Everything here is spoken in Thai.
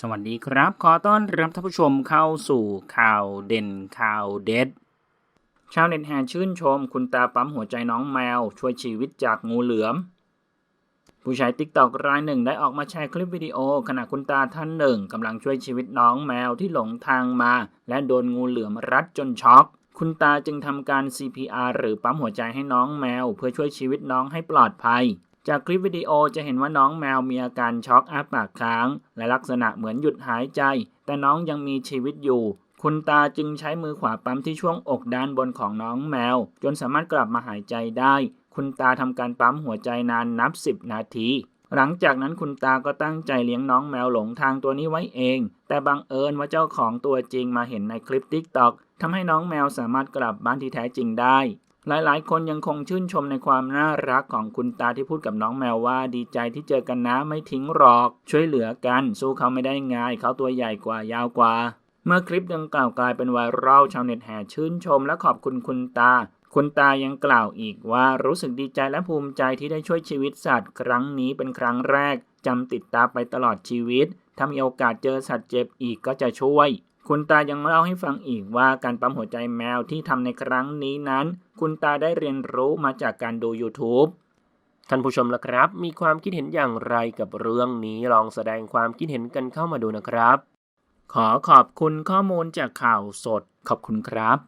สวัสดีครับ ขอต้อนรับท่านผู้ชมเข้าสู่ข่าวเด่นข่าวเด็ด ชาวเน็ตแห่ชื่นชม คุณตาปั๊มหัวใจน้องแมว ช่วยชีวิตจากงูเหลือม ผู้ใช้ติ๊กตอกรายหนึ่งได้ออกมาแชร์คลิปวิดีโอ ขณะคุณตาท่านหนึ่งกำลังช่วยชีวิตน้องแมวที่หลงทางมา และโดนงูเหลือมรัดจนช็อกคุณตาจึงทำการ CPR หรือปั๊มหัวใจให้น้องแมว เพื่อช่วยชีวิตน้องให้ปลอดภัย จากคลิปวิดีโอจะเห็นว่าน้องแมวมีอาการช็อกอ้าปากค้าง และลักษณะเหมือนหยุดหายใจ แต่น้องยังมีชีวิตอยู่ คุณตาจึงใช้มือขวาปั๊มที่ช่วงอกด้านบนของน้องแมว จนสามารถกลับมาหายใจได้ คุณตาทำการปั๊มหัวใจนานนับ 10 นาที หลังจากนั้นคุณตาก็ตั้งใจเลี้ยงน้องแมวหลงทางตัวนี้ไว้เอง แต่บังเอิญว่าเจ้าของตัวจริงมาเห็นในคลิป TikTok ทำให้น้องแมวสามารถกลับบ้านที่แท้จริงได้ หลายๆ คนยังคงชื่นชมในความน่ารักของคุณตาที่พูดกับน้องแมวว่าดีใจที่เจอกันนะไม่ทิ้งหรอก ช่วยเหลือกัน สู้เขาไม่ได้ง่าย เขาตัวใหญ่กว่ายาวกว่า เมื่อคลิปดังกล่าวกลายเป็นไวรัลชาวเน็ตแห่ชื่นชมและขอบคุณคุณตา คุณตายังกล่าวอีกว่ารู้สึกดีใจและภูมิใจที่ได้ช่วยชีวิตสัตว์ ครั้งนี้เป็นครั้งแรก จำติดตาไปตลอดชีวิต ถ้ามีโอกาสเจอสัตว์เจ็บอีกก็จะช่วย คุณตายังเล่าให้ฟังอีกว่าการปั๊มหัวใจแมวที่ทำในครั้งนี้นั้น คุณตาได้เรียนรู้มาจากการดู YouTube ท่านผู้ชมละครับ มีความคิดเห็นอย่างไรกับเรื่องนี้ลองแสดงความคิดเห็นกันเข้ามาดูนะครับ ขอขอบคุณข้อมูลจากข่าวสด ขอบคุณครับ